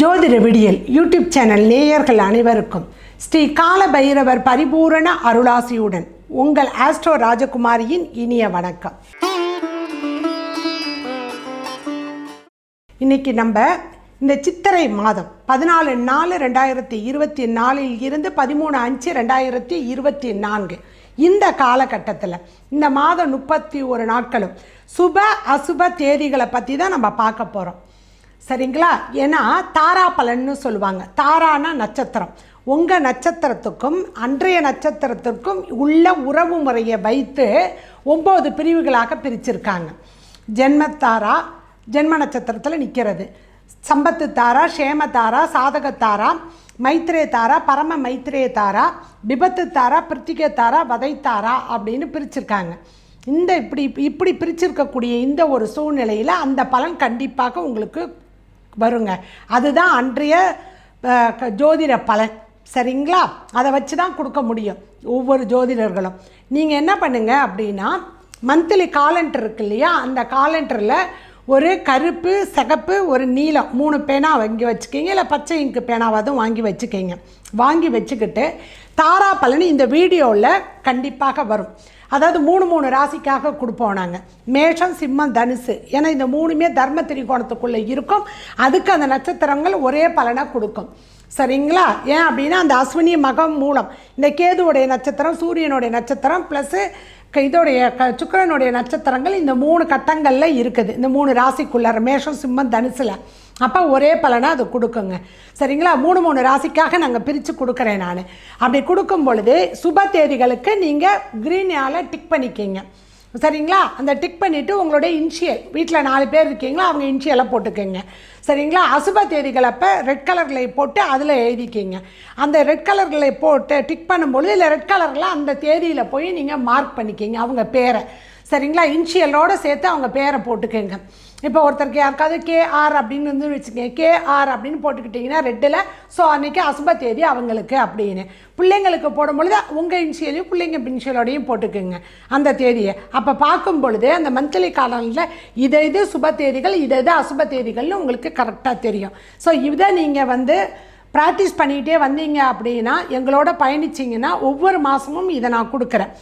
ஜோதிட விடியல் YouTube channel நேயர்கள் அனைவருக்கும் ஸ்ரீ கால பைரவர் பரிபூரண அருளாசியுடன் உங்கள் ஆஸ்ட்ரோ ராஜகுமாரியின் இனிய வணக்கம். இன்னைக்கு நம்ம இந்த சித்திரை மாதம் பதினாலு நாலு ரெண்டாயிரத்தி இருபத்தி நாலில் இருந்து பதிமூணு அஞ்சு ரெண்டாயிரத்தி இருபத்தி நான்கு. இந்த காலகட்டத்தில் இந்த மாதம் முப்பத்தி ஒரு நாட்களும் சுப அசுப தேதிகளை பற்றி தான் நம்ம பார்க்க போகிறோம் சரிங்களா? ஏன்னா தாரா பலன்னு சொல்லுவாங்க. தாரானா நட்சத்திரம். உங்கள் நட்சத்திரத்துக்கும் அன்றைய நட்சத்திரத்திற்கும் உள்ள உறவு முறையை வைத்து ஒம்பது பிரிவுகளாக பிரிச்சிருக்காங்க. ஜென்மத்தாரா ஜென்ம நட்சத்திரத்தில் நிற்கிறது சம்பத்து தாரா சேமத்தாரா சாதகத்தாரா சாதக தாரா மைத்ரே தாரா பரம மைத்ரே தாரா விபத்து தாரா பிருத்திகை தாரா வதை தாரா அப்படின்னு பிரிச்சிருக்காங்க. இந்த இப்படி இப்படி பிரிச்சிருக்கக்கூடிய இந்த ஒரு சூழ்நிலையில் அந்த பலன் கண்டிப்பாக உங்களுக்கு வருங்க. அதுதான் அன்றைய க- ஜோதிட பலன். சரிங்களா? அதை வச்சு தான் கொடுக்க முடியும் ஒவ்வொரு ஜோதிடர்களும். நீங்கள் என்ன பண்ணுங்கள் அப்படின்னா மந்த்லி காலண்டர் இருக்கு இல்லையா? அந்த காலண்டரில் ஒரு கருப்பு சிகப்பு ஒரு நீலம் மூணு பேனா வாங்கி வச்சுக்கிங்க. இல்லை பச்சை இங்கு பேனாவதும் வாங்கி வச்சுக்கிங்க. வாங்கி வச்சுக்கிட்டு தாரா பலன் இந்த வீடியோவில் கண்டிப்பாக வரும். அதாவது மூணு மூணு ராசிக்காக கொடுப்போம் நாங்கள் மேஷம் சிம்மம் தனுசு. ஏன்னா இந்த மூணுமே தர்ம திரிகோணத்துக்குள்ளே இருக்கும். அதுக்கு அந்த நட்சத்திரங்கள் ஒரே பலனை கொடுக்கும். சரிங்களா? ஏன் அப்படின்னா அந்த அஸ்வினி மகம் மூலம். இந்த கேதுவுடைய நட்சத்திரம் சூரியனுடைய நட்சத்திரம் ப்ளஸ்ஸு இதோடைய க சுக்கரனுடைய நட்சத்திரங்கள் இந்த மூணு கட்டங்களில் இருக்குது. இந்த மூணு ராசிக்குள்ளார மேஷம் சிம்மம் தனுசில். அப்போ ஒரே பலனை அது கொடுக்குங்க. சரிங்களா? மூணு மூணு ராசிக்காக நாங்கள் பிரித்து கொடுக்குறேன் நான். அப்படி கொடுக்கும் பொழுது சுப தேதிகளுக்கு நீங்கள் க்ரீனால டிக் பண்ணிக்கிங்க. சரிங்களா? அந்த டிக் பண்ணிவிட்டு உங்களுடைய இன்ஷியல் வீட்டில் நாலு பேர் இருக்கீங்களா? அவங்க இன்ஷியலை போட்டுக்கோங்க. சரிங்களா? அசுப தேதிகள் அப்போ ரெட் கலர்களை போட்டு அதில் எழுதிக்கிங்க. அந்த ரெட் கலர்களை போட்டு டிக் பண்ணும்பொழுது இல்லை ரெட் கலரில் அந்த தேதியில் போய் நீங்கள் மார்க் பண்ணிக்கிங்க. அவங்க பேரை. சரிங்களா? இன்ஷியலோடு சேர்த்து அவங்க பேரை போட்டுக்கோங்க. இப்போ ஒருத்தருக்கு யாருக்காவது கேஆர் அப்படின்னு வந்து வச்சுக்கோங்க. கேஆர் அப்படின்னு போட்டுக்கிட்டிங்கன்னா ரெட்டில் ஸோ அன்றைக்கி அசுப தேதி அவங்களுக்கு அப்படின்னு. பிள்ளைங்களுக்கு போடும்பொழுது உங்கள் இன்ஷியலையும் பிள்ளைங்க இன்ஷியலோடையும் போட்டுக்கோங்க அந்த தேதியை. அப்போ பார்க்கும் பொழுது அந்த மந்த்லி காலனில் இதை இது சுப தேதிகள் இதை இது அசுப தேதிகள்னு உங்களுக்கு கரெக்டாக தெரியும். ஸோ இதை நீங்கள் வந்து ப்ராக்டிஸ் பண்ணிக்கிட்டே வந்தீங்க அப்படின்னா எங்களோட பயணிச்சிங்கன்னா ஒவ்வொரு மாதமும் இதை நான் கொடுக்குறேன்.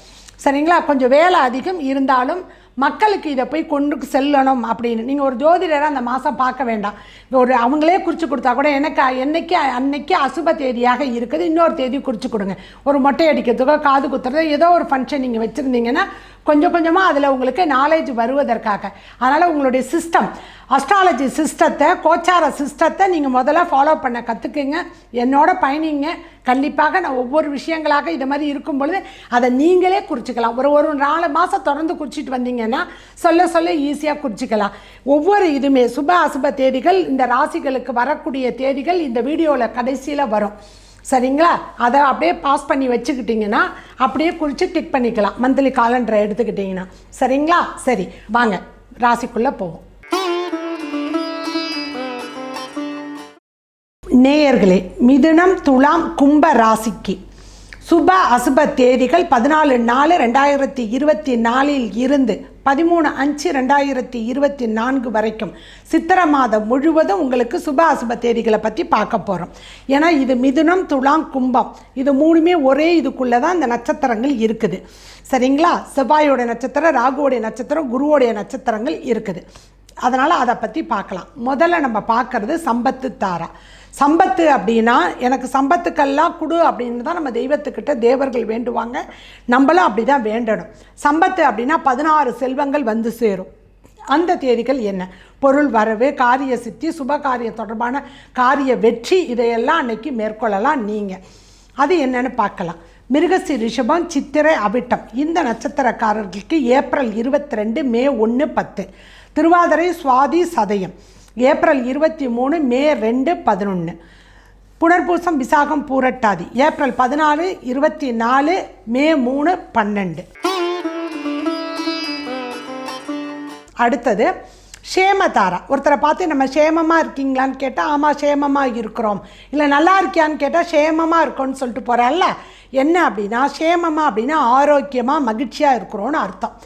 சரிங்களா? கொஞ்சம் வேலை அதிகம் இருந்தாலும் மக்களுக்கு இதை போய் கொண்டு செல்லணும் அப்படின்னு. நீங்கள் ஒரு ஜோதிடரை அந்த மாதம் பார்க்க வேண்டாம். ஒரு அவங்களே குறித்து கொடுத்தா கூட எனக்கு என்னைக்கு அன்னைக்கு அசுப தேதியாக இருக்குது இன்னொரு தேதி குறித்து கொடுங்க. ஒரு மொட்டை அடிக்கிறதுக்கோ காது குத்துறதோ ஏதோ ஒரு ஃபங்க்ஷன் நீங்கள் வச்சுருந்தீங்கன்னா கொஞ்சம் கொஞ்சமாக அதில் உங்களுக்கு நாலேஜ் வருவதற்காக. அதனால் உங்களுடைய சிஸ்டம் அஸ்ட்ராலஜி சிஸ்டத்தை கோச்சார சிஸ்டத்தை நீங்கள் முதல்ல ஃபாலோ பண்ண கற்றுக்குங்க என்னோட பயணிங்க. கண்டிப்பாக நான் ஒவ்வொரு விஷயங்களாக இது மாதிரி இருக்கும் பொழுது அதை நீங்களே குறிச்சிக்கலாம். ஒரு ஒரு நாலு மாதம் தொடர்ந்து குறிச்சிட்டு வந்தீங்கன்னா சொல்ல சொல்ல ஈஸியாக குறிச்சிக்கலாம். ஒவ்வொரு இதுவுமே சுப அசுப தேதிகள் இந்த ராசிகளுக்கு வரக்கூடிய தேதிகள் இந்த வீடியோவில் கடைசியில் வரும். சரிங்களா? அதை அப்படியே பாஸ் பண்ணி வச்சுக்கிட்டிங்கன்னா அப்படியே குறித்து டிக் பண்ணிக்கலாம். மந்த்லி காலண்டரை எடுத்துக்கிட்டிங்கன்னா. சரிங்களா? சரி வாங்க. ராசிக்குள்ளே போவோம். நேயர்களே மிதுனம் துலாம் கும்ப ராசிக்கு. சுப அசுப தேதிகள் பதினாலு நாலு ரெண்டாயிரத்தி இருபத்தி நாலில் இருந்து பதிமூணு அஞ்சு ரெண்டாயிரத்தி இருபத்தி நான்கு வரைக்கும். சித்திரை மாதம் முழுவதும் உங்களுக்கு சுப அசுப தேதிகளை பற்றி பார்க்க போகிறோம் ஏன்னா இது மிதுனம் துலாம் கும்பம். இது மூணுமே ஒரே இதுக்குள்ளே தான் இந்த நட்சத்திரங்கள் இருக்குது. சரிங்களா? செவ்வாயோட நட்சத்திரம் ராகுவோடைய நட்சத்திரம் குருவோடைய நட்சத்திரங்கள் இருக்குது. அதனால் அதை பற்றி பார்க்கலாம். முதல்ல நம்ம பார்க்குறது சம்பத்து தாரா. சம்பத்து அப்படின்னா எனக்கு சம்பத்துக்கெல்லாம் கொடு அப்படின்னு தான் நம்ம தெய்வத்துக்கிட்ட தேவர்கள் வேண்டுவாங்க. நம்மளும் அப்படி தான் வேண்டணும். சம்பத்து அப்படின்னா பதினாறு செல்வங்கள் வந்து சேரும். அந்த தேதிகள் என்ன? பொருள் வரவு காரிய சித்தி சுப காரியம் தொடர்பான காரிய வெற்றி இதையெல்லாம் அன்னைக்கு மேற்கொள்ளலாம் நீங்கள் அது என்னன்னு பார்க்கலாம். மிருகசி ரிஷபம் சித்திரை அவிட்டம். இந்த நட்சத்திரக்காரர்களுக்கு ஏப்ரல் இருபத்தி ரெண்டு மே ஒன்று பத்து. திருவாதிரை சுவாதி சதயம். ஏப்ரல் இருபத்தி மூணு மே ரெண்டு பதினொன்று புனர்பூசம் விசாகம் பூரட்டாதி. ஏப்ரல் பதினாலு இருபத்தி நாலு மே மூணு பன்னெண்டு. அடுத்தது ஷேமதாரா ஒருத்தரை பார்த்து நம்ம ஷேமமாக இருக்கீங்களான்னு கேட்டால் ஆமாம் ஷேமமாக இருக்கிறோம். இல்லை நல்லா இருக்கியான்னு கேட்டால் ஷேமமாக இருக்கோன்னு சொல்லிட்டு போகிறாள்ல என்ன அப்படின்னா ஷேமமாக அப்படின்னா ஆரோக்கியமாக மகிழ்ச்சியாக இருக்கிறோன்னு அர்த்தம்.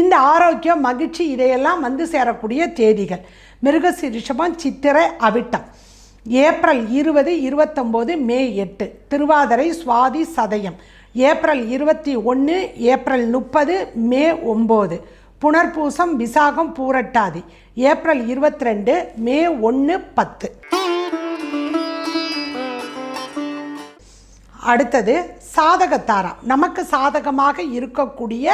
இந்த ஆரோக்கியம் மகிழ்ச்சி இதையெல்லாம் வந்து சேரக்கூடிய தேதிகள். மிருகசிரிஷபம் சித்திரை அவிட்டம். ஏப்ரல் இருபது இருபத்தொம்போது மே எட்டு. திருவாதிரை சுவாதி சதயம். ஏப்ரல் இருபத்தி ஒன்று ஏப்ரல் முப்பது மே ஒம்பது. புனர்பூசம் விசாகம் பூரட்டாதி. ஏப்ரல் இருபத்தி ரெண்டு மே ஒன்று பத்து. அடுத்தது சாதகத்தாரா நமக்கு சாதகமாக இருக்கக்கூடிய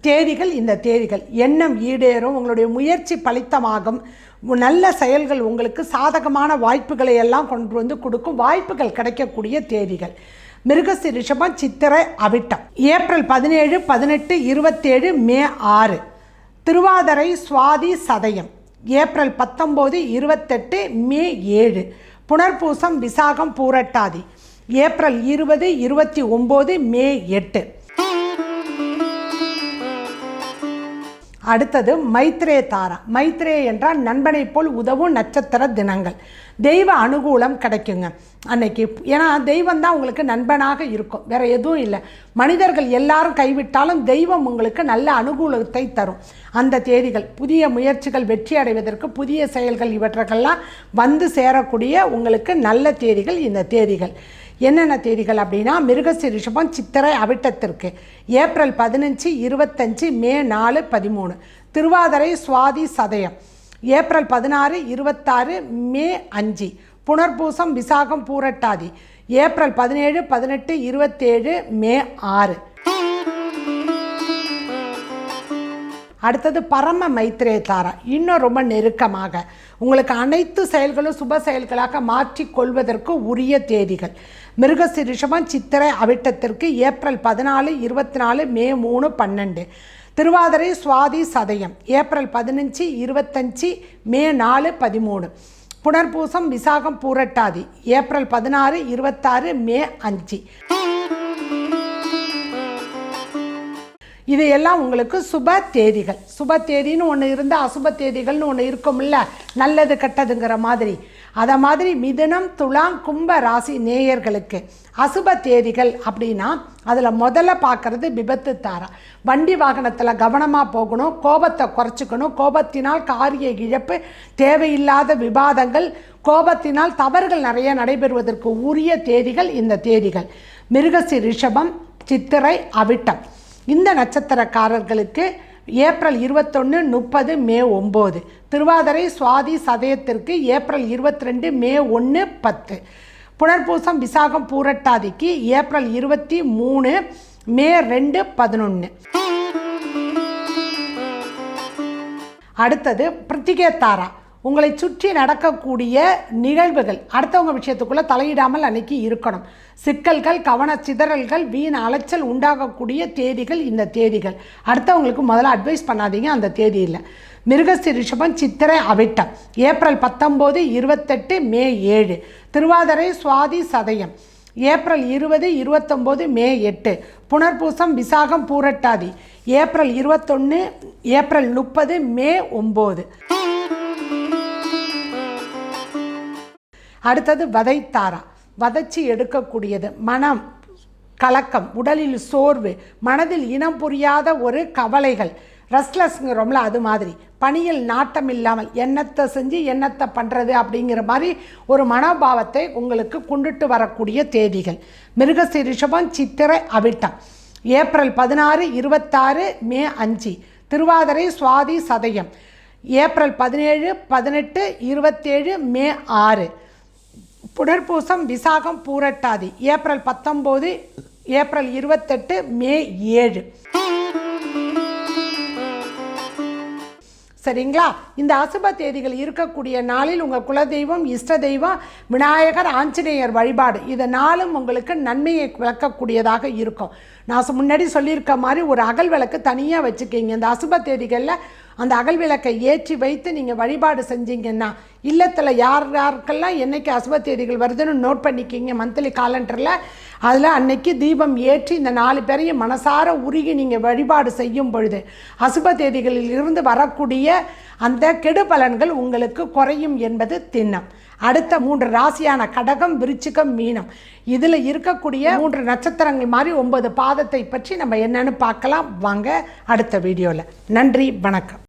தேதிகள் இந்த தேதிகள். எண்ணம் ஈடேறும் உங்களுடைய முயற்சி பலித்தமாகும். நல்ல செயல்கள் உங்களுக்கு சாதகமான வாய்ப்புகளை எல்லாம் கொண்டு வந்து கொடுக்கும். வாய்ப்புகள் கிடைக்கக்கூடிய தேதிகள். மிருகசி ரிஷபம் சித்திரை அவிட்டம். ஏப்ரல் பதினேழு பதினெட்டு இருபத்தேழு மே ஆறு. திருவாதிரை சுவாதி சதயம். ஏப்ரல் பத்தொம்போது இருபத்தெட்டு மே ஏழு. புனர்பூசம் விசாகம் பூரட்டாதி. ஏப்ரல் இருபது இருபத்தி ஒம்பது மே எட்டு. அடுத்தது மைத்ரே தாரா. மைத்ரே என்றால் நண்பனை போல் உதவும் நட்சத்திர தினங்கள். தெய்வ அனுகூலம் கிடைக்குங்க. அன்னைக்கு ஏன்னா தெய்வம் தான் உங்களுக்கு நண்பனாக இருக்கும். வேற எதுவும் இல்லை. மனிதர்கள் எல்லாரும் கைவிட்டாலும் தெய்வம் உங்களுக்கு நல்ல அனுகூலத்தை தரும். அந்த தேதிகள் புதிய முயற்சிகள் வெற்றி அடைவதற்கு புதிய செயல்கள் இவற்றுக்கெல்லாம் வந்து சேரக்கூடிய உங்களுக்கு நல்ல தேதிகள் இந்த தேதிகள். என்னென்ன தேதிகள் அப்படின்னா மிருகசி ரிஷபம் சித்திரை அவிட்டத்திற்கு. ஏப்ரல் பதினஞ்சு இருபத்தஞ்சு மே நாலு பதிமூணு. திருவாதிரை சுவாதி சதயம். ஏப்ரல் பதினாறு இருபத்தாறு மே அஞ்சு. புனர்பூசம் விசாகம் பூரட்டாதி. ஏப்ரல் பதினேழு பதினெட்டு இருபத்தேழு மே ஆறு. அடுத்தது பரம மைத்ரே தாரா. இன்னும் ரொம்ப நெருக்கமாக. உங்களுக்கு அனைத்து செயல்களும் சுப செயல்களாக மாற்றிக் கொள்வதற்கு உரிய தேதிகள். மிருகசிரிஷபம் சித்திரை அவிட்டத்திற்கு ஏப்ரல் பதினாலு இருபத்தி நாலு மே மூணு பன்னெண்டு. திருவாதிரை சுவாதி சதயம் ஏப்ரல் பதினஞ்சு இருபத்தஞ்சி மே நாலு பதிமூணு. புனர்பூசம் விசாகம் பூரட்டாதி ஏப்ரல் பதினாறு இருபத்தாறு மே அஞ்சு. இது எல்லாம் உங்களுக்கு சுப தேதிகள். சுப தேதின்னு ஒன்று இருந்தால் அசுப தேதிகள்னு ஒன்று இருக்கும்ல. நல்லது கெட்டதுங்கிற மாதிரி. அதை மாதிரி மிதுனம் துலாம் கும்ப ராசி நேயர்களுக்கு அசுப தேதிகள் அப்படின்னா அதில் முதல்ல பார்க்குறது விபத்து தாரா. வண்டி வாகனத்தில் கவனமாக போகணும் கோபத்தை குறைச்சிக்கணும் கோபத்தினால் காரிய இழப்பு தேவையில்லாத விவாதங்கள் கோபத்தினால் தவறுகள் நிறைய நடைபெறுவதற்கு உரிய தேதிகள் இந்த தேதிகள். மிருகசி ரிஷபம் சித்திரை அவிட்டம். இந்த நட்சத்திரக்காரர்களுக்கு ஏப்ரல் இருபத்தொன்று முப்பது மே ஒம்பது. திருவாதிரை சுவாதி சதயத்திற்கு ஏப்ரல் இருபத்தி ரெண்டு மே ஒன்று பத்து. புனர்பூசம் விசாகம் பூரட்டாதிக்கு ஏப்ரல் இருபத்தி மூணு மே ரெண்டு பதினொன்று அடுத்தது பிரத்திகேதாரா. உங்களை சுற்றி நடக்கக்கூடிய நிகழ்வுகள் அடுத்தவங்க விஷயத்துக்குள்ளே தலையிடாமல் அன்னைக்கு இருக்கணும். சிக்கல்கள் கவன சிதறல்கள் வீண் அலைச்சல் உண்டாகக்கூடிய தேதிகள் இந்த தேதிகள். அடுத்தவங்களுக்கு முதல்ல அட்வைஸ் பண்ணாதீங்க அந்த தேதியில் மிருகசி ரிஷபம் சித்திரை அவிட்டம் ஏப்ரல் பத்தொம்போது இருபத்தெட்டு மே ஏழு. திருவாதிரை சுவாதி சதயம் ஏப்ரல் இருபது இருபத்தொம்போது மே எட்டு. புனர்பூசம் விசாகம் பூரட்டாதி ஏப்ரல் இருபத்தொன்று ஏப்ரல் முப்பது மே ஒம்பது. அடுத்தது வதைத்தாரா. வதச்சி எடுக்கக்கூடியது மனம் கலக்கம் உடலில் சோர்வு மனதில் இனம் புரியாத ஒரு கவலைகள். ரெஸ்ட்லெஸ்ங்கிறோம்ல அது மாதிரி. பணியில் நாட்டம் இல்லாமல் எண்ணத்தை செஞ்சு என்னத்தை பண்ணுறது அப்படிங்கிற மாதிரி ஒரு மனோபாவத்தை உங்களுக்கு கொண்டுட்டு வரக்கூடிய தேதிகள். மிருகசீரிஷபம் சித்திரை அவிட்டம். ஏப்ரல் பதினாறு இருபத்தாறு மே அஞ்சு. திருவாதிரை சுவாதி சதயம். ஏப்ரல் பதினேழு பதினெட்டு இருபத்தேழு மே ஆறு. புடற்பூசம் விசாகம் பூரட்டாதி. ஏப்ரல் பத்தொம்போது ஏப்ரல் இருபத்தெட்டு மே ஏழு. சரிங்களா? இந்த அசுப தேதிகள் இருக்கக்கூடிய நாளில் உங்கள் குலதெய்வம் இஷ்ட தெய்வம் விநாயகர் ஆஞ்சநேயர் வழிபாடு. இது நாளும் உங்களுக்கு நன்மையை விளக்கக்கூடியதாக இருக்கும். நான் முன்னாடி சொல்லியிருக்க மாதிரி ஒரு அகல் விளக்கு தனியாக வச்சுக்கிங்க. இந்த அசுப தேதிகளில் அந்த அகல் விளக்கை ஏற்றி வைத்து நீங்கள் வழிபாடு செஞ்சீங்கன்னா இல்லத்தில் யார் யாருக்கெல்லாம் என்றைக்கு அசுப தேதிகள் வருதுன்னு நோட் பண்ணிக்கிங்க மந்த்லி காலண்டரில் அதில் அன்னைக்கு தீபம் ஏற்றி இந்த நாலு பேரையும் மனசார உருகி நீங்கள் வழிபாடு செய்யும் பொழுது அசுப தேதிகளில் இருந்து வரக்கூடிய அந்த கெடு பலன்கள் உங்களுக்கு குறையும் என்பது திண்ணம். அடுத்த மூன்று ராசியான கடகம் விருச்சிகம் மீனம். இதில் இருக்கக்கூடிய மூன்று நட்சத்திரங்கள் மாதிரி ஒன்பது பாதத்தை பற்றி நம்ம என்னென்னு பார்க்கலாம். வாங்க அடுத்த வீடியோவில் நன்றி வணக்கம்.